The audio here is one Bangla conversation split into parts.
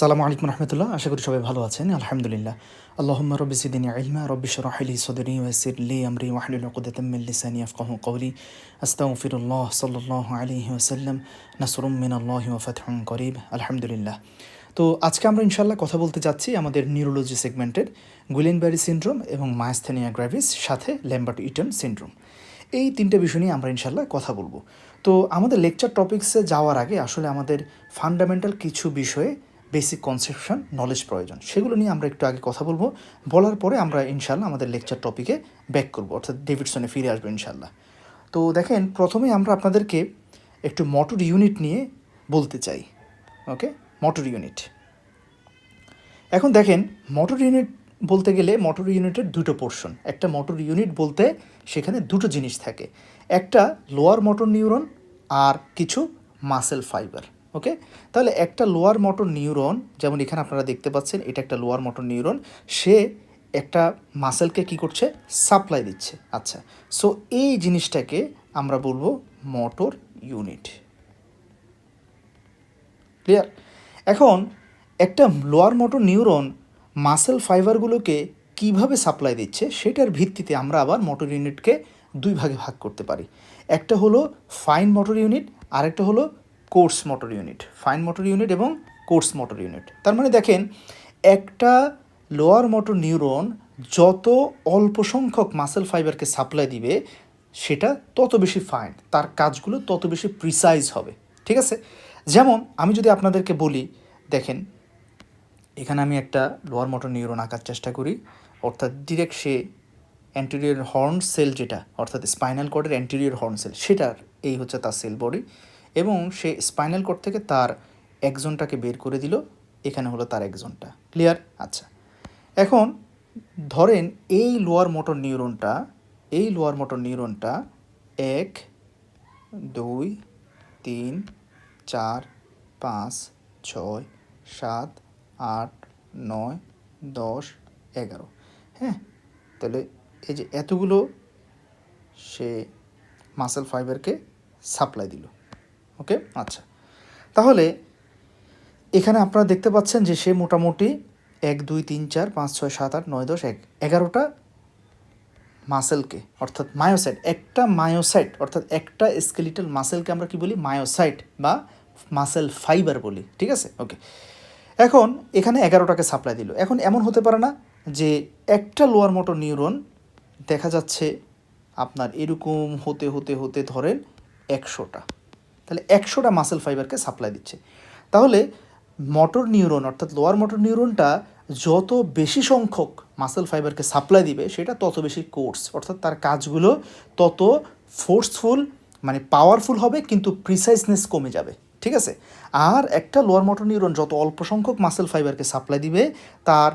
সালামু আলাইকুম রহমতুল্লাহ। আশা করি সবাই ভালো আছেন। আলহামদুলিল্লাহ। আল্লাহুম্মা রব্বি সিদিনী ইলমা, রব্বি শরহ লি সদরি ওয়াসির লি আমরি ওয়াহলুল উকদাতাম লিসানি ইয়াফকাহু কওলি। আস্তাগফিরুল্লাহ সাল্লাল্লাহু আলাইহি ওয়াসাল্লাম। নাসরুম মিনাল্লাহি ওয়া ফাতহুন করিব। আলহামদুলিল্লাহ। তো আজকে আমরা ইনশাল্লাহ কথা বলতে যাচ্ছি আমাদের নিউরোলজি সেগমেন্টের গুলেনব্যারি সিনড্রোম এবং মায়াস্থেনিয়া গ্র্যাভিস, সাথে ল্যাম্বার্ট ইটন সিনড্রোম। এই তিনটে বিষয় নিয়ে আমরা ইনশাল্লাহ কথা বলব। তো আমাদের লেকচার টপিক্সে যাওয়ার আগে আসলে আমাদের ফান্ডামেন্টাল কিছু বিষয়ে বেসিক কনসেপশন নলেজ প্রয়োজন। সেগুলো নিয়ে আমরা একটু আগে কথা বলব। বলার পরে আমরা ইনশাল্লাহ আমাদের লেকচার টপিকে ব্যাক করব। অর্থাৎ ডেভিডসনে ফিরে আসব ইনশাল্লাহ তো দেখেন, প্রথমে আমরা আপনাদেরকে একটু মোটর ইউনিট নিয়ে বলতে চাই। ওকে মোটর ইউনিট এখন দেখেন মোটর ইউনিট বলতে গেলে মোটর ইউনিটের দুটো পোর্শন একটা মোটর ইউনিট বলতে সেখানে দুটো জিনিস থাকে। একটা লোয়ার মোটর নিউরন আর কিছু মাসেল ফাইবার ওকে? তাহলে একটা লোয়ার মোটর নিউরন, যেমন এখানে আপনারা দেখতে পাচ্ছেন, এটা একটা লোয়ার মোটর নিউরন, সে একটা মাসেলকে কি করছে? সাপ্লাই দিচ্ছে। আচ্ছা সো এই জিনিসটাকে আমরা বলব মোটর ইউনিট। ক্লিয়ার এখন একটা লোয়ার মোটর নিউরন মাসেল ফাইবারগুলোকে কীভাবে সাপ্লাই দিচ্ছে, সেটার ভিত্তিতে আমরা আবার মোটর ইউনিটকে দুই ভাগে ভাগ করতে পারি। একটা হলো ফাইন মোটর ইউনিট আরেকটা হলো coarse motor unit, fine motor unit এবং কোর্স মোটর ইউনিট। তার মানে দেখেন, একটা লোয়ার মোটর নিউরন যত অল্প সংখ্যক মাসেল ফাইবারকে সাপ্লাই দিবে, সেটা তত বেশি ফাইন, তার কাজগুলো তত বেশি প্রিসাইজ হবে, ঠিক আছে? যেমন, আমি যদি আপনাদেরকে বলি, দেখেন, এখানে আমি একটা লোয়ার মোটর নিউরন আঁকার চেষ্টা করি, অর্থাৎ ডিরেক্ট সে অ্যান্টেরিয়র হর্ন সেল যেটা, অর্থাৎ স্পাইনাল কর্ডের অ্যান্টেরিয়র হর্ন সেল সেটার, এই হচ্ছে তার সেল বডি এবং সে স্পাইনাল কর্ড থেকে তার একজনটাকে বের করে দিল। এখানে হলো তার একজনটা। ক্লিয়ার আচ্ছা। এখন ধরেন এই লোয়ার মোটর নিউরনটা এই লোয়ার মোটর নিউরনটা এক, দুই, তিন, চার, পাঁচ, ছয়, সাত, আট, নয়, দশ, এগারো। হ্যাঁ? তাহলে এই যে এতগুলো সে মাসেল ফাইবারকে সাপ্লাই দিল। ওকে? আচ্ছা। তাহলে এখানে আপনারা দেখতে পাচ্ছেন যে সে মোটামুটি এক, দুই, তিন, চার, পাঁচ, ছয়, সাত, আট, নয়, দশ, এক, এগারোটা মাসেলকে অর্থাৎ মায়োসাইট একটা মায়োসাইট অর্থাৎ একটা স্কেলিটাল মাসেলকে আমরা কি বলি? মায়োসাইট বা মাসেল ফাইবার বলি, ঠিক আছে? ওকে। এখন এখানে এগারোটাকে সাপ্লাই দিল। এখন এমন হতে পারে না যে একটা লোয়ার মোটর নিউরন দেখা যাচ্ছে আপনার এরকম হতে হতে হতে ধরেন একশোটা। তাহলে একশোটা মাসেল ফাইবারকে সাপ্লাই দিচ্ছে। তাহলে মোটর নিউরন অর্থাৎ লোয়ার মোটর নিউরনটা যত বেশি সংখ্যক মাসেল ফাইবারকে সাপ্লাই দিবে, সেটা তত বেশি কোর্স অর্থাৎ তার কাজগুলো তত ফোর্সফুল মানে পাওয়ারফুল হবে, কিন্তু প্রিসাইসনেস কমে যাবে। ঠিক আছে? আর একটা লোয়ার মোটর নিউরন যত অল্প সংখ্যক মাসেল ফাইবারকে সাপ্লাই দিবে, তার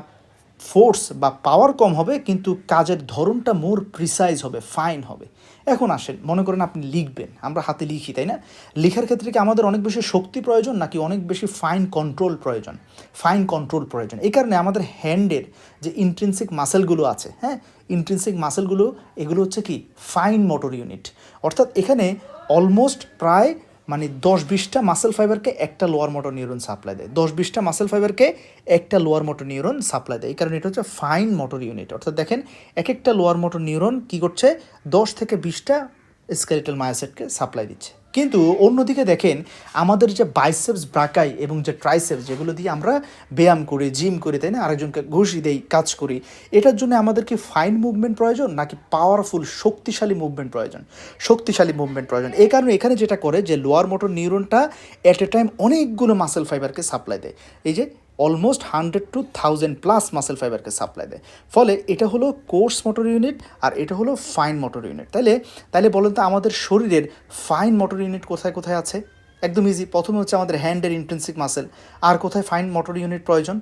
ফোর্স বা পাওয়ার কম হবে, কিন্তু কাজের ধরনটা মোর প্রিসাইজ হবে ফাইন হবে। এখন আসেন, মনে করেন আপনি লিখবেন, আমরা হাতে লিখি, তাই না? লেখার ক্ষেত্রে কি আমাদের অনেক বেশি শক্তি প্রয়োজন, নাকি অনেক বেশি ফাইন কন্ট্রোল প্রয়োজন? ফাইন কন্ট্রোল প্রয়োজন। এই কারণে আমাদের হ্যান্ডের যে ইন্ট্রেন্সিক মাসেলগুলো আছে হ্যাঁ? ইন্ট্রেন্সিক মাসেলগুলো এগুলো হচ্ছে কি? ফাইন মোটর ইউনিট অর্থাৎ এখানে অলমোস্ট প্রায় মানে দশ বিশটা মাসেল ফাইবারকে একটা লোয়ার মোটর নিউরন সাপ্লাই দেয়। দশ বিশটা মাসেল ফাইবারকে একটা লোয়ার মোটর নিউরন সাপ্লাই দেয়। এই কারণে এটা হচ্ছে ফাইন মোটর ইউনিট অর্থাৎ দেখেন এক একটা লোয়ার মোটর নিউরন কী করছে? দশ থেকে বিশটা স্কেলেটাল মায়োসেটকে সাপ্লাই দিচ্ছে। কিন্তু অন্যদিকে দেখেন, আমাদের যে বাইসেপস ব্রাকাই এবং যে ট্রাইসেপস যেগুলো দিয়ে আমরা ব্যায়াম করি জিম করি, তাই না? আরেকজনকে ঘুষি দেই, কাজ করি, এটার জন্য আমাদের কি ফাইন মুভমেন্ট প্রয়োজন, নাকি পাওয়ারফুল শক্তিশালী মুভমেন্ট প্রয়োজন? শক্তিশালী মুভমেন্ট প্রয়োজন। এই কারণে এখানে যেটা করে যে লোয়ার মোটর নিউরনটা অ্যাট এ টাইম অনেকগুলো মাসেল ফাইবারকে সাপ্লাই দেয়। এই যে almost hundred to thousand plus muscle ফাইবারকে সাপ্লাই দেয়। ফলে এটা হলো কোর্স মোটর ইউনিট আর এটা হলো ফাইন মোটর ইউনিট তাইলে তাইলে বলেন তো আমাদের শরীরের ফাইন মোটর ইউনিট কোথায় কোথায় আছে? একদম ইজি প্রথমে হচ্ছে আমাদের হ্যান্ডের ইন্টেন্সিক মাসেল আর কোথায় ফাইন মোটর ইউনিট প্রয়োজন?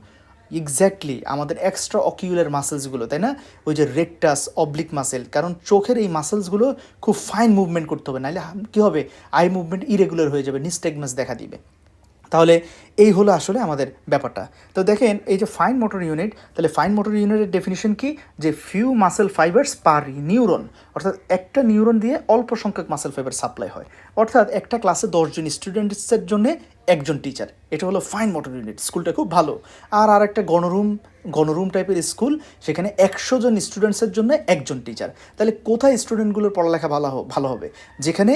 এক্স্যাক্টলি আমাদের এক্সট্রা অকিউলার মাসেলসগুলো তাই না? ওই যে রেকটাস অবলিক মাসেল কারণ চোখের এই মাসেলসগুলো খুব ফাইন মুভমেন্ট করতে হবে। নাহলে কী হবে? আই মুভমেন্ট ইরেগুলার হয়ে যাবে নিস্টেগমাস দেখা দিবে। তাহলে এই হলো আসলে আমাদের ব্যাপারটা। তো দেখেন, এই যে ফাইন মোটর ইউনিট তাহলে ফাইন মোটর ইউনিটের ডেফিনিশন কি? যে few muscle fibres per neuron অর্থাৎ একটা নিউরন দিয়ে অল্প সংখ্যক মাসেল ফাইবার সাপ্লাই হয়। অর্থাৎ একটা ক্লাসে দশজন স্টুডেন্টসের জন্য একজন টিচার এটা হলো ফাইন মোটর ইউনিট স্কুলটা খুব ভালো। আর আর একটা গণরুম গণরুম টাইপের স্কুল, সেখানে একশো জন স্টুডেন্টসের জন্য একজন টিচার তাহলে কোথায় স্টুডেন্টগুলোর পড়ালেখা ভালো ভালো হবে? যেখানে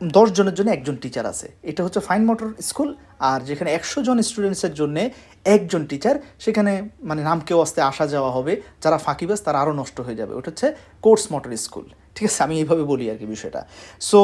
দশ জনের জন্য একজন টিচার আছে। এটা হচ্ছে ফাইন মোটর স্কুল আর যেখানে একশো জন স্টুডেন্টসের জন্য একজন টিচার সেখানে মানে নাম কেউ আসতে আসা যাওয়া হবে। যারা ফাঁকিবাস তারা আরও নষ্ট হয়ে যাবে। ওটা হচ্ছে কোর্স মোটর স্কুল ঠিক আছে, আমি এইভাবে বলি আর কি বিষয়টা। সো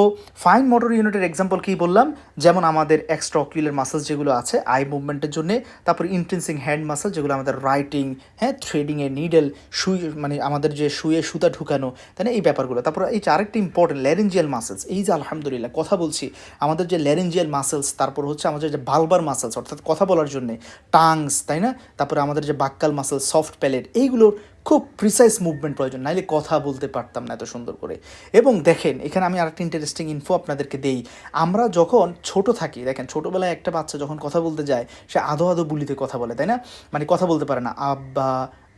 ফাইন মোটর ইউনিটের এক্সাম্পল কী বললাম? যেমন আমাদের এক্সট্রা অকুলার মাসেলস যেগুলো আছে আই মুভমেন্টের জন্য, তারপর ইন্টেন্সিং হ্যান্ড মাসেল যেগুলো আমাদের রাইটিং হ্যাঁ থ্রেডিংয়ে নিডেল সুই মানে আমাদের যে শুয়ে সুতা ঢুকানো, তাই না? এই ব্যাপারগুলো। তারপর এই যে আরেকটা ইম্পর্টেন্ট ল্যারেঞ্জিয়াল মাসেলস এই যে আলহামদুলিল্লাহ, কথা বলছি, আমাদের যে ল্যারেঞ্জিয়াল মাসেলস তারপর হচ্ছে আমাদের যে বালবার মাসেলস অর্থাৎ কথা বলার জন্যে টাংস তাই না? তারপরে আমাদের যে বাক্কাল মাসেল সফট প্যালেট এইগুলোর খুব প্রিসাইজ মুভমেন্ট প্রয়োজন, নাইলে কথা বলতে পারতাম না এত সুন্দর করে। এবং দেখেন, এখানে আমি আরেকটা ইন্টারেস্টিং ইনফো আপনাদেরকে দেই। আমরা যখন ছোট থাকি, দেখেন ছোটোবেলায় একটা বাচ্চা যখন কথা বলতে যায়, সে আধো আধো বুলিতে কথা বলে, তাই না? মানে কথা বলতে পারে না, আব্বা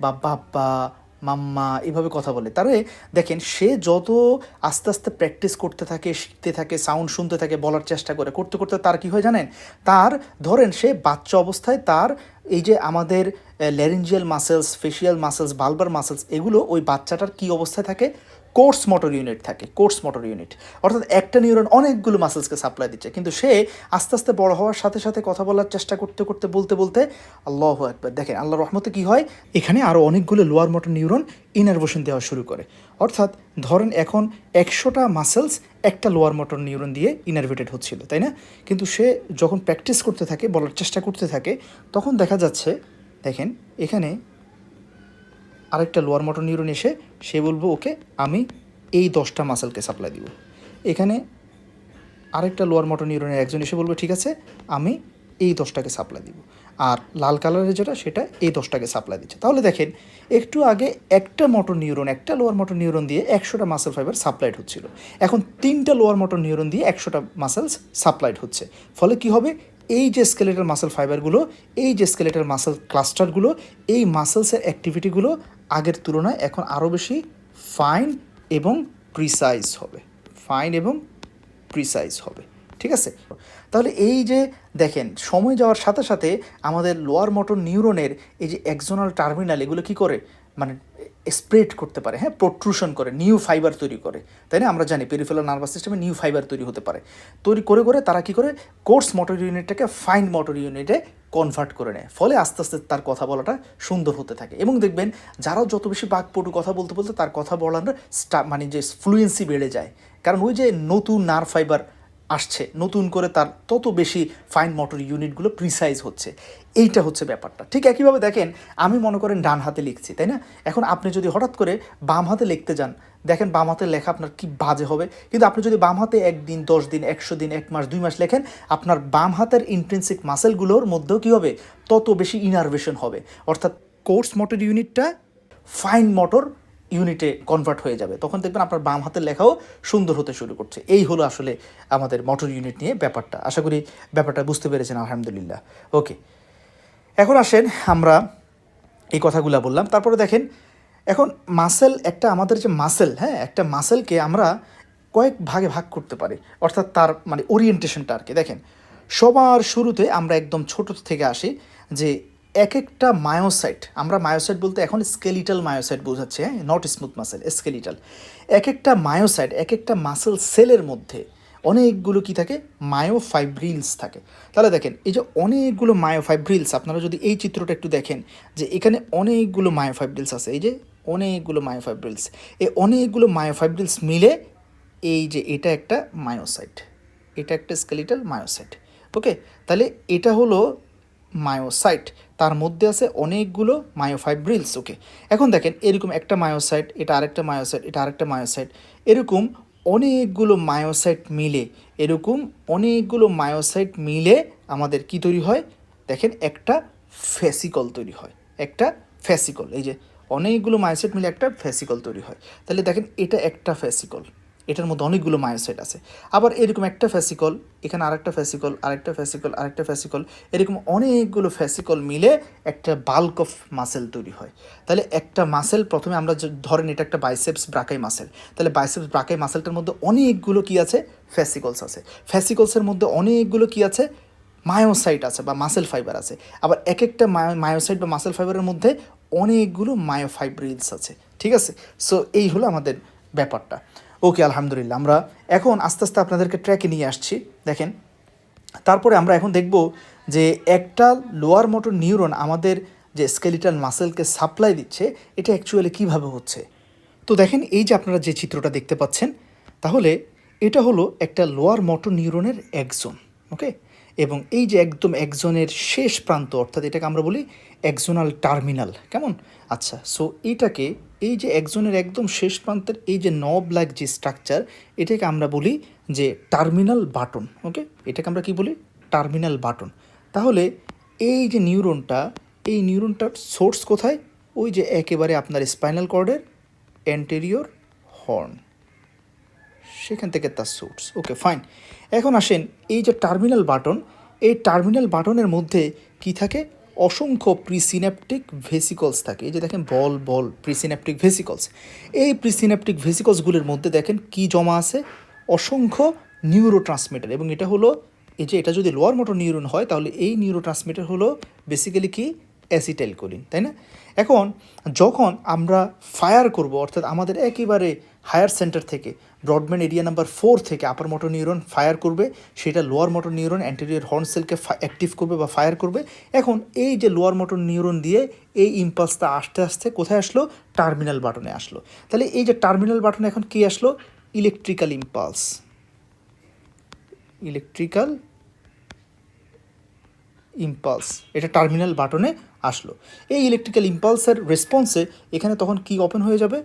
বা বাব্বা মাম্মা এভাবে কথা বলে। তারে দেখেন সে যত আস্তে আস্তে প্র্যাকটিস করতে থাকে, শিখতে থাকে সাউন্ড শুনতে থাকে, বলার চেষ্টা করে, করতে করতে তার কি হয় জানেন? তার ধরেন সে বাচ্চা অবস্থায় তার এই যে আমাদের laryngeal muscles facial muscles bulbar muscles এগুলো ওই বাচ্চাটার কি অবস্থায় থাকে? কোর্স মোটর ইউনিট থাকে, কোর্স মোটর ইউনিট। অর্থাৎ একটা নিউরন অনেকগুলো মাসেলসকে সাপ্লাই দিচ্ছে, কিন্তু সে আস্তে আস্তে বড় হওয়ার সাথে সাথে কথা বলার চেষ্টা করতে করতে, বলতে বলতে আল্লাহ একবার দেখেন আল্লাহ রহমতে কি হয়? এখানে আরও অনেকগুলো লোয়ার মোটর নিউরন ইনারভেশন দেওয়া শুরু করে। অর্থাৎ ধরেন এখন একশোটা মাসেলস একটা লোয়ার মোটর নিউরন দিয়ে ইনারভেটেড হচ্ছিল, তাই না? কিন্তু সে যখন প্র্যাকটিস করতে থাকে, বলার চেষ্টা করতে থাকে, তখন দেখা যাচ্ছে, দেখেন, এখানে আরেকটা লোয়ার মোটর নিউরন এসে সে বলব, ওকে, আমি এই দশটা মাসেলকে সাপ্লাই দিব। এখানে আরেকটা লোয়ার মোটর নিউরনের একজন এসে বলবে, ঠিক আছে, আমি এই দশটাকে সাপ্লাই দিব। আর লাল কালারের যেটা, সেটা এই দশটাকে সাপ্লাই দিচ্ছে। তাহলে দেখেন, একটু আগে একটা মোটর নিউরন একটা লোয়ার মোটর নিউরন দিয়ে একশোটা মাসেল ফাইবার সাপ্লাইড হচ্ছিল। এখন তিনটা লোয়ার মোটর নিউরন দিয়ে একশোটা মাসেলস সাপ্লাইড হচ্ছে। ফলে কি হবে? এই যে স্কেলেটাল মাসেল ফাইবারগুলো এই যে স্কেলেটাল মাসেল ক্লাস্টারগুলো এই মাসেলসের অ্যাক্টিভিটিগুলো আগের তুলনায় এখন আরও বেশি ফাইন এবং প্রিসাইজ হবে। ফাইন এবং প্রিসাইজ হবে। ঠিক আছে? তাহলে এই যে দেখেন, সময় যাওয়ার সাথে সাথে আমাদের লোয়ার মোটর নিউরনের এই যে একজোনাল টার্মিনাল এগুলো কী করে? মানে স্প্রেড করতে পারে হ্যাঁ প্রোট্রুশন করে নিউ ফাইবার তৈরি করে। তাই না? আমরা জানি পেরিফেরাল নার্ভাস সিস্টেমে নিউ ফাইবার তৈরি হতে পারে। তৈরি করে করে তারা কি করে? কোর্স মোটর ইউনিটটাকে ফাইন মোটর ইউনিটে কনভার্ট করে নেয়। ফলে আস্তে আস্তে তার কথা বলাটা সুন্দর হতে থাকে। এবং দেখবেন যারা যত বেশি বাকপটু কথা বলতে বলতে তার কথা বলার মানে যে ফ্লুয়েন্সি বেড়ে যায়। কারণ ওই যে নতুন নার ফাইবার আসছে। নতুন করে তার তত বেশি ফাইন মোটর ইউনিটগুলো প্রিসাইজ হচ্ছে। এইটা হচ্ছে ব্যাপারটা। ঠিক একইভাবে দেখেন, আমি মনে করেন ডান হাতে লিখছি, তাই না? এখন আপনি যদি হঠাৎ করে বাম হাতে লিখতে যান, দেখেন বাম হাতে লেখা আপনার কি বাজে হবে। কিন্তু আপনি যদি বাম হাতে একদিন, দশ দিন, একশো দিন, এক মাস, দুই মাস লেখেন, আপনার বাম হাতের ইন্টেন্সিক মাসেলগুলোর মধ্যেও কী হবে? তত বেশি ইনারভেশন হবে। অর্থাৎ কোর্স মোটর ইউনিটটা ফাইন মোটর ইউনিটে কনভার্ট হয়ে যাবে। তখন দেখবেন আপনার বাম হাতের লেখাও সুন্দর হতে শুরু করছে। এই হলো আসলে আমাদের মোটর ইউনিট নিয়ে ব্যাপারটা। আশা করি ব্যাপারটা বুঝতে পেরেছেন, আলহামদুলিল্লাহ। ওকে এখন আসেন আমরা এই কথাগুলো বললাম। তারপরে দেখেন, এখন মাসেল একটা আমাদের যে মাসেল হ্যাঁ একটা মাসেলকে আমরা কয়েক ভাগে ভাগ করতে পারি। অর্থাৎ তার মানে ওরিয়েন্টেশনটা আর কি। দেখেন, সবার শুরুতে আমরা একদম ছোট থেকে আসি যে এক একটা মায়োসাইট, আমরা মায়োসাইট বলতে এখন স্কেলিটাল মায়োসাইট বোঝাচ্ছে হ্যাঁ? নট স্মুথ মাসেল স্কেলিটাল এক একটা মায়োসাইট এক একটা মাসেল সেলের মধ্যে অনেকগুলো কি থাকে? মায়োফাইব্রিলস থাকে। তাহলে দেখেন, এই যে অনেকগুলো মায়োফাইব্রিলস আপনারা যদি এই চিত্রটা একটু দেখেন, যে এখানে অনেকগুলো মায়োফাইব্রিলস আছে, এই যে অনেকগুলো মায়োফাইব্রিলস এই অনেকগুলো মায়োফাইব্রিলস মিলে এই যে এটা একটা মায়োসাইট এটা একটা স্কেলিটাল মায়োসাইট ওকে তাহলে এটা হলো মায়োসাইট তার মধ্যে আছে অনেকগুলো মায়োফাইব্রিলস, ওকে? এখন দেখেন, এরকম একটা মায়োসাইট, এটা আরেকটা মায়োসাইট, এটা আরেকটা মায়োসাইট। এরকম অনেকগুলো মায়োসাইট মিলে, এরকম অনেকগুলো মায়োসাইট মিলে আমাদের কি তৈরি হয়? দেখেন, একটা ফেসিকল তৈরি হয়, একটা ফেসিকল। এই যে অনেকগুলো মায়োসাইট মিলে একটা ফেসিকল তৈরি হয়। তাহলে দেখেন, এটা একটা ফেসিকল। এটার মধ্যে অনেকগুলো মায়োসাইট আছে। আবার এরকম একটা ফ্যাসিকল এখানে আরেকটা ফ্যাসিকল আরেকটা ফ্যাসিকল আরেকটা ফ্যাসিকল এরকম অনেকগুলো ফ্যাসিকল মিলে একটা বাল্ক অফ মাসেল তৈরি হয়। তাহলে একটা মাসেল প্রথমে আমরা ধরেন এটা একটা বাইসেপস ব্রাকাই মাসেল তাহলে বাইসেপস ব্রাকাই মাসেলটার মধ্যে অনেকগুলো কি আছে? ফ্যাসিকলস আছে। ফ্যাসিকলসের মধ্যে অনেকগুলো কি আছে? মায়োসাইট আছে বা মাসেল ফাইবার আছে। আবার এক একটা মায়োসাইট বা মাসেল ফাইবারের মধ্যে অনেকগুলো মায়োফাইব্রিলস আছে। ঠিক আছে? সো এই হলো আমাদের ব্যাপারটা। ওকে, আলহামদুলিল্লাহ। আমরা এখন আস্তে আস্তে আপনাদেরকে ট্র্যাকে নিয়ে আসছি। দেখেন, তারপরে আমরা এখন দেখব যে একটা লোয়ার মোটর নিউরন আমাদের যে স্কেলিটাল মাসেলকে সাপ্লাই দিচ্ছে, এটা অ্যাকচুয়ালি কীভাবে হচ্ছে? তো দেখেন, এই যে আপনারা যে চিত্রটা দেখতে পাচ্ছেন, তাহলে এটা হলো একটা লোয়ার মোটর নিউরনের একজন ওকে এবং এই যে একদম একজনের শেষ প্রান্ত, অর্থাৎ এটাকে আমরা বলি একজনাল টার্মিনাল, কেমন? আচ্ছা সো এটাকে, এই যে একজনের একদম শেষ প্রান্তের এই যে নব লাইক যে স্ট্রাকচার এটাকে আমরা বলি যে টার্মিনাল বাটন ওকে এটাকে আমরা কি বলি? টার্মিনাল বাটন তাহলে এই যে নিউরনটা এই নিউরনটার সোর্স কোথায়? ওই যে একেবারে আপনার স্পাইনাল কর্ডের অ্যান্টেরিয়র হর্ন সেখান থেকে তার সোর্স ওকে ফাইন এখন আসেন এই যে টার্মিনাল বাটন এই টার্মিনাল বাটনের মধ্যে কি থাকে? অসংখ্য প্রিসিন্যাপটিক ভেসিকলস থাকে। এই যে দেখেন, বল বল প্রিসিন্যাপটিক ভেসিকলস এই প্রিসিন্যাপটিক ভেসিকলসগুলির মধ্যে দেখেন কি জমা আছে? অসংখ্য নিউরো ট্রান্সমিটার এবং এটা হলো, এই যে এটা যদি লোয়ার মোটর নিউরন হয়, তাহলে এই নিউরো ট্রান্সমিটার হলো বেসিক্যালি কি? অ্যাসিটাইলকোলিন তাই না? এখন যখন আমরা ফায়ার করব, অর্থাৎ আমাদের একেবারে হায়ার সেন্টার থেকে ব্রডব্যান্ড এরিয়া নাম্বার ফোর থেকে আপার মোটর নিউরন ফায়ার করবে, সেটা lower motor neuron anterior horn সেলকে active করবে বা ফায়ার করবে। এখন এই যে লোয়ার মোটর নিউরন দিয়ে এই ইম্পালসটা আস্তে আস্তে কোথায় আসলো? টার্মিনাল বাটনে আসলো। তাহলে এই যে টার্মিনাল বাটনে এখন কি আসলো? ইলেকট্রিক্যাল ইম্পালস ইলেকট্রিক্যাল ইম্পালস এটা টার্মিনাল বাটনে আসলো। এই ইলেকট্রিক্যাল ইম্পালসের রেসপন্সে এখানে তখন কি ওপেন হয়ে যাবে?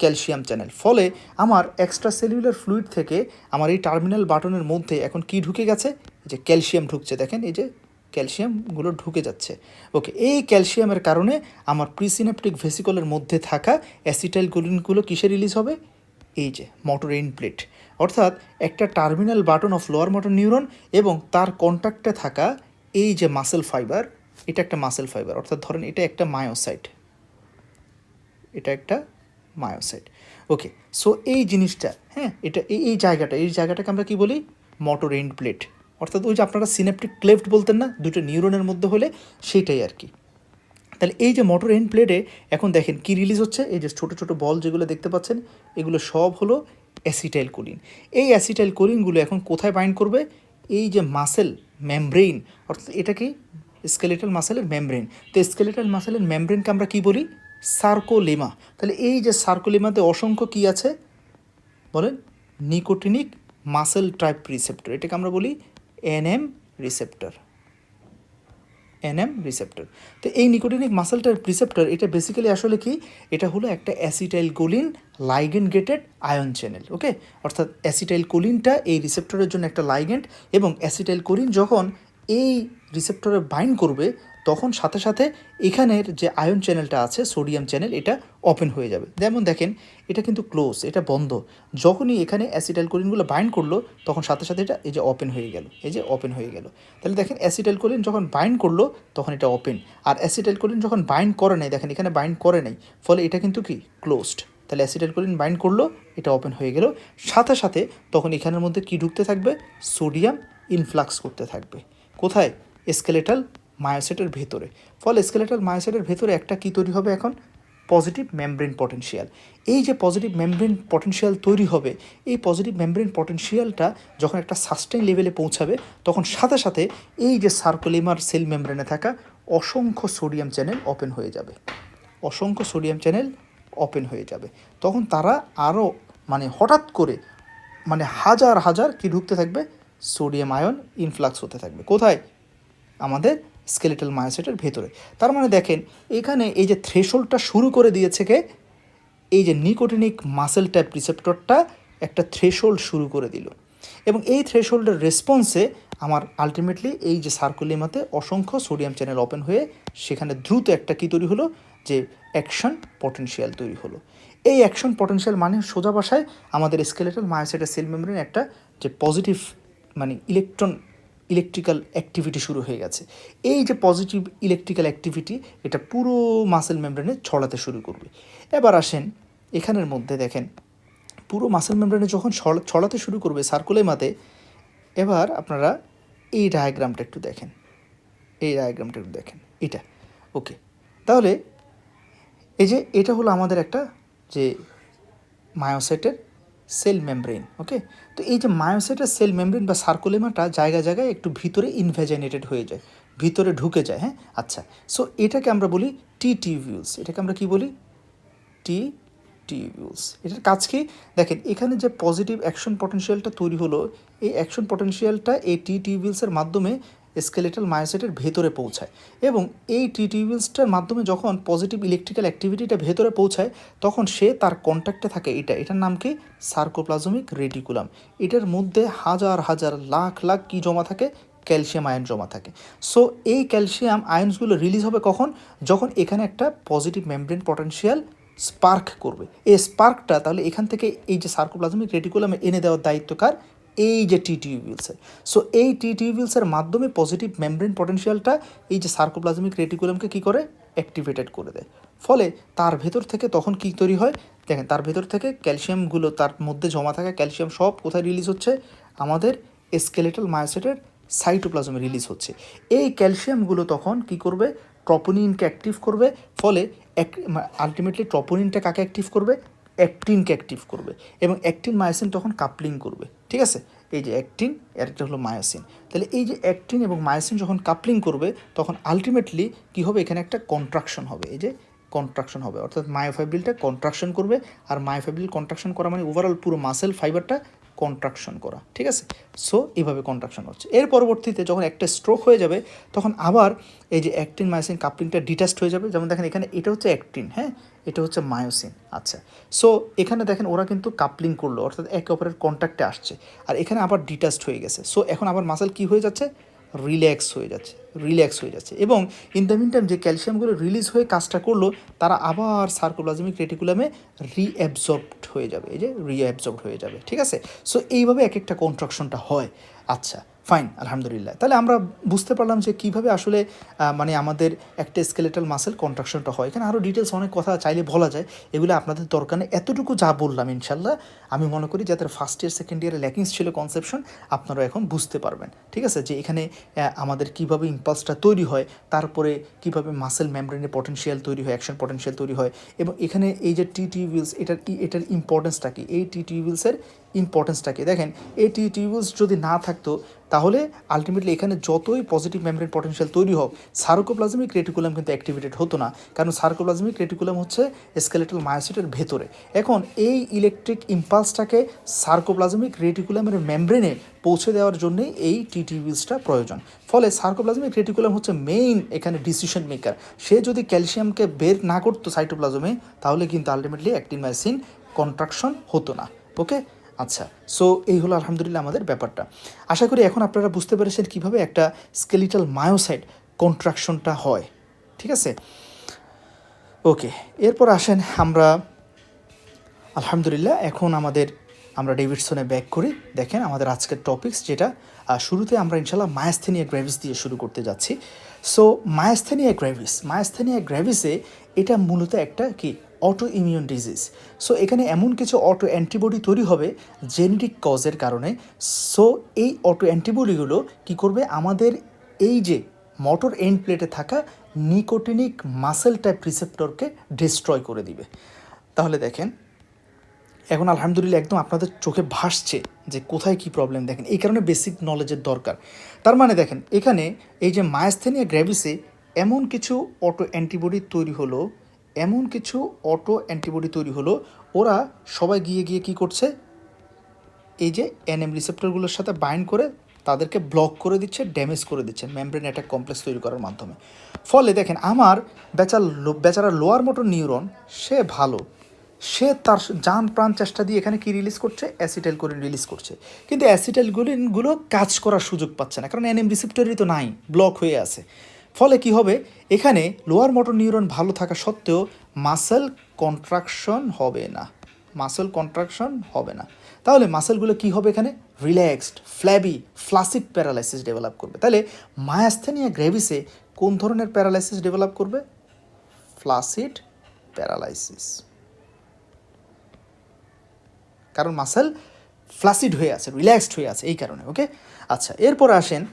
ক্যালসিয়াম চ্যানেল ফলে আমার এক্সট্রা সেলুলার ফ্লুইড থেকে আমার এই টার্মিনাল বাটনের মধ্যে এখন কি ঢুকে গেছে? যে ক্যালসিয়াম ঢুকছে, দেখেন এই যে ক্যালসিয়ামগুলো ঢুকে যাচ্ছে। ওকে এই ক্যালসিয়ামের কারণে আমার প্রিসিনেপটিক ভেসিকলের মধ্যে থাকা অ্যাসিটাইল গুলিনগুলো কিসে রিলিজ হবে? এই যে মোটর প্লেট অর্থাৎ একটা terminal button of lower motor neuron এবং তার কন্ট্যাক্টে থাকা এই যে মাসেল ফাইবার এটা একটা মাসেল ফাইবার অর্থাৎ ধরেন এটা একটা মায়োসাইট এটা একটা মায়োসাইট ওকে সো এই জিনিসটা হ্যাঁ এটা এই এই জায়গাটা, এই জায়গাটাকে আমরা কি বলি? মোটর এন্ড প্লেট অর্থাৎ ওই যে আপনারা সিনেপটিক ক্লেফট বলতেন না, দুটো নিউরনের মধ্যে হলে সেইটাই আর কি। তাহলে এই যে মোটর এন্ড প্লেটে এখন দেখেন কি রিলিজ হচ্ছে, এই যে ছোটো ছোটো বল যেগুলো দেখতে পাচ্ছেন, এগুলো সব হলো অ্যাসিটাইল কোলিন এই অ্যাসিটাইল কোলিনগুলো এখন কোথায় বাইন্ড করবে? এই যে মাসেল মেমব্রেইন অর্থাৎ এটা কি? স্কেলেটাল মাসেলের মেমব্রেন তো স্কেলেটাল মাসেলের মেমব্রেনকে আমরা কি বলি? সার্কোলেমা তাহলে এই যে সার্কোলেমাতে অসংখ্য কি আছে? বলেন নিকোটিনিক মাসেল টাইপ রিসেপ্টর এটাকে আমরা বলি এনএম রিসেপ্টর এনএম রিসেপ্টর তো এই নিকোটিনিক মাসেলটার রিসেপ্টর এটা বেসিক্যালি আসলে কি? এটা হলো একটা acetylcholine ligand gated ion channel okay অর্থাৎ অ্যাসিটাইল কোলিনটা এই রিসেপ্টরের জন্য একটা লাইগেন্ড এবং অ্যাসিটাইল কোলিন যখন এই রিসেপ্টরে বাইন্ড করবে তখন সাথে সাথে এখানের যে আয়ন চ্যানেলটা আছে, সোডিয়াম চ্যানেল, এটা ওপেন হয়ে যাবে। যেমন দেখেন, এটা কিন্তু ক্লোজ এটা বন্ধ। যখনই এখানে অ্যাসিটাইল কোলিনগুলো বাইন্ড করল, তখন সাথে সাথে এটা এই যে ওপেন হয়ে গেল, এই যে ওপেন হয়ে গেল। তাহলে দেখেন অ্যাসিটাইল কোলিন যখন বাইন্ড করল, তখন এটা ওপেন আর অ্যাসিটাইল কোলিন যখন বাইন্ড করে নাই, দেখেন, এখানে বাইন্ড করে নাই, ফলে এটা কিন্তু কি? ক্লোজড তাহলে অ্যাসিটাইল কোলিন বাইন্ড করল, এটা ওপেন হয়ে গেল। সাথে সাথে তখন এখানের মধ্যে কি ঢুকতে থাকবে? সোডিয়াম ইনফ্লাক্স করতে থাকবে। কোথায়? স্কেলেটাল মায়োসাইটের ভেতরে। ফলে স্কেলেটাল মায়োসাইটের ভেতরে একটা কী তৈরি হবে এখন? পজিটিভ মেমব্রেন পটেনশিয়াল এই যে পজিটিভ মেমব্রেন পটেনশিয়াল তৈরি হবে, এই পজিটিভ মেমব্রেন পটেনশিয়ালটা যখন একটা সাস্টেন লেভেলে পৌঁছাবে, তখন সাথে সাথে এই যে সার্কোলিমার সেল মেমব্রেনে থাকা অসংখ্য সোডিয়াম চ্যানেল ওপেন হয়ে যাবে। অসংখ্য সোডিয়াম চ্যানেল ওপেন হয়ে যাবে। তখন তারা আরও মানে হঠাৎ করে মানে হাজার হাজার কি ঢুকতে থাকবে? সোডিয়াম আয়ন ইনফ্লাক্স হতে থাকবে। কোথায়? আমাদের স্কেলেটাল মায়োসাইটের ভেতরে। তার মানে দেখেন, এখানে এই যে থ্রেশোল্ডটা শুরু করে দিয়েছে কে? এই যে নিকোটিনিক মাসেল টাইপ রিসেপ্টরটা একটা থ্রেশোল্ড শুরু করে দিল। এবং এই থ্রেশোল্ডের রেসপন্সে আমার আলটিমেটলি এই যে সার্কুলিমাতে অসংখ্য সোডিয়াম চ্যানেল ওপেন হয়ে সেখানে দ্রুত একটা কী তৈরি হলো? যে অ্যাকশন পটেনশিয়াল তৈরি হলো। এই অ্যাকশন পটেনশিয়াল মানে সোজা ভাষায় আমাদের স্কেলেটাল মায়োসাইটাস সেল মেমব্রেন একটা যে পজিটিভ মানে ইলেকট্রন ইলেকট্রিক্যাল অ্যাক্টিভিটি শুরু হয়ে গেছে। এই যে পজিটিভ ইলেকট্রিক্যাল অ্যাক্টিভিটি এটা পুরো মাসেল মেমব্রেনে ছড়াতে শুরু করবে। এবার আসেন এখানের মধ্যে দেখেন, পুরো মাসেল মেমব্রেনে যখন ছড়া- ছড়াতে শুরু করবে সার্কুলেমাতে এবার আপনারা এই ডায়াগ্রামটা একটু দেখেন। এই ডায়াগ্রামটা একটু দেখেন, এটা। ওকে তাহলে এই যে এটা হলো আমাদের একটা যে মায়োসাইটের সেল মেমব্রেন ওকে তো এই যে মায়োসাইটের সেল মেমব্রেন বা সার্কুলেমাটা জায়গায় জায়গায় একটু ভিতরে ইনভ্যাজাইনেটেড হয়ে যায়, ভিতরে ঢুকে যায় হ্যাঁ? আচ্ছা সো এটাকে আমরা বলি টি টিভিউলস এটাকে আমরা কি বলি? টি টিভিউলস এটার কাজ কি? দেখেন, এখানে যে পজিটিভ অ্যাকশন পটেনশিয়ালটা তৈরি হলো, এই অ্যাকশন পটেনশিয়ালটা এই টি টিভিউলসের মাধ্যমে স্কেলেটাল মায়োসাইটের ভেতরে পৌঁছায় এবং এই টি মাধ্যমে যখন পজিটিভ ইলেকট্রিক্যাল অ্যাক্টিভিটিটা ভেতরে পৌঁছায়, তখন সে তার কন্ট্যাক্টে থাকে এটা। এটার নাম কি? সার্কোপ্লাজমিক রেটিকুলাম এটার মধ্যে হাজার হাজার লাখ লাখ কি জমা থাকে? ক্যালসিয়াম আয়ন জমা থাকে। সো এই ক্যালসিয়াম আয়নসগুলো রিলিজ হবে কখন? যখন এখানে একটা পজিটিভ মেমব্রেন পটেনশিয়াল স্পার্ক করবে। এই স্পার্কটা তাহলে এখান থেকে এই যে সার্কোপ্লাজমিক রেটিকুলামে এনে দেওয়ার দায়িত্বকার এই যে টি টিউবিলসের সো এই টি টিউবিলসের মাধ্যমে পজিটিভ মেমব্রেন পটেনশিয়ালটা এই যে সার্কোপ্লাজমিক রেটিকুলামকে কী করে? অ্যাক্টিভেটেড করে দেয়। ফলে তার ভেতর থেকে তখন কী তৈরি হয়? দেখেন, তার ভেতর থেকে ক্যালসিয়ামগুলো তার মধ্যে জমা থাকা ক্যালসিয়াম সব কোথায় রিলিজ হচ্ছে? আমাদের স্কেলেটাল মায়োসাইটের সাইটোপ্লাজমে রিলিজ হচ্ছে। এই ক্যালসিয়ামগুলো তখন কি করবে? ট্রপোনিনকে অ্যাক্টিভ করবে। ফলে আলটিমেটলি ট্রপোনিনটা কাকে অ্যাক্টিভ করবে? অ্যাক্টিনকে অ্যাক্টিভ করবে। এবং অ্যাক্টিন মায়োসিন তখন কাপলিং করবে। ঠিক আছে? এই যে অ্যাক্টিন আর একটা হলো মায়োসিন। তাহলে এই যে অ্যাক্টিন এবং মায়োসিন যখন কাপলিং করবে, তখন আলটিমেটলি কী হবে? এখানে একটা কন্ট্রাকশন হবে। এই যে কন্ট্রাকশন হবে। অর্থাৎ মায়োফাইব্রিলটা কন্ট্রাকশন করবে। আর মায়োফাইব্রিল কন্ট্রাকশন করা মানে ওভারঅল পুরো মাসেল ফাইবারটা কন্ট্রাকশন করা, ঠিক আছে? সো এইভাবে কন্ট্রাকশন হচ্ছে। এর পরবর্তীতে যখন একটা স্ট্রোক হয়ে যাবে, তখন আবার এই যে অ্যাক্টিন মায়োসিন কাপলিংটা ডিটাস্ট হয়ে যাবে। যেমন দেখেন, এখানে এটা হচ্ছে অ্যাক্টিন হ্যাঁ? এটা হচ্ছে মায়োসিন আচ্ছা। সো এখানে দেখেন, ওরা কিন্তু কাপলিং করল, অর্থাৎ একে অপরের কন্ট্যাক্টে আসছে। আর এখানে আবার ডিটাস্ট হয়ে গেছে। সো এখন আবার মাসেল কি হয়ে যাচ্ছে? রিল্যাক্স হয়ে যাচ্ছে রিল্যাক্স হয়ে যাচ্ছে। এবং ইন দ্য মিন টাইম যে ক্যালসিয়ামগুলো রিলিজ হয়ে কাজটা করল, তারা আবার সার্কোপ্লাজমিক রেটিকুলামে রিঅ্যাবজর্বড হয়ে যাবে, এই যে রিঅ্যাবজর্বড হয়ে যাবে, ঠিক আছে? সো এইভাবে এক একটা কন্ট্রাকশনটা হয়। আচ্ছা ফাইন আলহামদুলিল্লাহ। তাহলে আমরা বুঝতে পারলাম যে কীভাবে আসলে মানে আমাদের একটা স্কেলেটাল মাসেল কন্ট্রাকশনটা হয়। এখানে আরও ডিটেলস অনেক কথা চাইলে বলা যায়। এগুলো আপনাদের দরকার নেই। এতটুকু যা বললাম ইনশাল্লাহ আমি মনে করি যাদের ফার্স্ট ইয়ার সেকেন্ড ইয়ারে ল্যাকিংস ছিল কনসেপশন আপনারা এখন বুঝতে পারবেন। ঠিক আছে? যে এখানে আমাদের কীভাবে ইম্পালসটা তৈরি হয়, তারপরে কীভাবে মাসেল মেমব্রেনের পটেনশিয়াল তৈরি হয় অ্যাকশন পটেনশিয়াল তৈরি হয়, এবং এখানে এই যে টি টিউবিলস এটার এটার ইম্পর্টেন্সটা কি? এই টি টিউবিলসের ইম্পর্টেন্সটা কি দেখেন, এই টি টিউবিলস যদি না থাকতো, তাহলে আলটিমেটলি এখানে যতই পজিটিভ মেমব্রেন পটেনশিয়াল তৈরি হোক সার্কোপ্লাজমিক রেটিকুলাম কিন্তু অ্যাক্টিভেটেড হতো না। কারণ সার্কোপ্লাজমিক রেটিকুলাম হচ্ছে স্কেলেটাল মায়োসাইটের ভেতরে। এখন এই ইলেকট্রিক ইম্পালসটাকে সার্কোপ্লাজমিক রেটিকুলামের মেমব্রেনে পৌঁছে দেওয়ার জন্যই এই টিটিভিলসটা প্রয়োজন। ফলে সার্কোপ্লাজমিক রেটিকুলাম হচ্ছে মেইন এখানে ডিসিশন মেকার সে যদি ক্যালসিয়ামকে বের না করতো সাইটোপ্লাজমে তাহলে কিন্তু আলটিমেটলি অ্যাক্টিনমাইসিন কন্ট্রাকশন হতো না। ওকে আচ্ছা সো এই হলো আলহামদুলিল্লাহ আমাদের ব্যাপারটা। আশা করি এখন আপনারা বুঝতে পেরেছেন কীভাবে একটা স্কেলিটাল মায়োসাইট কন্ট্রাকশনটা হয়, ঠিক আছে? ওকে এরপর আসেন আমরা, আলহামদুলিল্লাহ এখন আমাদের, আমরা ডেভিডসনে ব্যাক করি। দেখেন আমাদের আজকের টপিকস যেটা শুরুতে আমরা ইনশাল্লাহ মায়াস্থেনিয়া গ্র্যাভিস দিয়ে শুরু করতে যাচ্ছি। সো মায়াস্থেনিয়া গ্র্যাভিস মায়াস্থেনিয়া গ্র্যাভিসে এটা মূলত একটা কি অটো ইমিউন ডিজিজ সো এখানে এমন কিছু অটো অ্যান্টিবডি তৈরি হবে জেনেটিক কজের কারণে। সো এই অটো অ্যান্টিবডিগুলো কি করবে? আমাদের এই যে মোটর এন্ড প্লেটে থাকা নিকোটিনিক মাসেল টাইপ রিসেপ্টরকে ডিস্ট্রয় করে দিবে। তাহলে দেখেন, এখন আলহামদুলিল্লাহ একদম আপনাদের চোখে ভাসছে যে কোথায় কি প্রবলেম দেখেন। এই কারণে বেসিক নলেজের দরকার। তার মানে দেখেন, এখানে এই যে মায়াস্থেনিয়া গ্র্যাভিসে এমন কিছু অটো অ্যান্টিবডি তৈরি হলো এমন কিছু অটো অ্যান্টিবডি তৈরি হলো, ওরা সবাই গিয়ে গিয়ে কি করছে? এই যে এনএম রিসেপ্টরগুলোর সাথে বাইন্ড করে তাদেরকে ব্লক করে দিচ্ছে, ড্যামেজ করে দিচ্ছে, মেমব্রেন অ্যাটাক কমপ্লেক্স তৈরি করার মাধ্যমে। ফলে দেখেন, আমার বেচার বেচারা লোয়ার মোটর নিউরন, সে ভালো। সে তার যান প্রাণ চেষ্টা দিয়ে এখানে কি রিলিজ করছে? অ্যাসিটাইল কোরিন রিলিজ করছে। কিন্তু অ্যাসিটাইল কোরিনগুলো কাজ করার সুযোগ পাচ্ছে না, কারণ এনএম রিসেপ্টরই তো নাই, ব্লক হয়ে আছে। ফলে কি হবে? এখানে লোয়ার মোটর নিউরন ভালো থাকা সত্ত্বেও মাসেল কন্ট্রাকশন হবে না। মাসেল কন্ট্রাকশন হবে না। তাহলে মাসেলগুলো কি হবে এখানে? Relaxed, flabby, flaccid paralysis develop করবে। তাহলে মায়াস্থেনিয়া গ্রেভিসে কোন ধরনের প্যারালাইসিস ডেভেলপ করবে? ফ্লাসিড প্যারালাইসিস। কারণ মাসেল ফ্লাসিড হয়ে আছে, রিল্যাক্সড হয়ে আছে এই কারণে, ওকে? আচ্ছা এরপর আসেন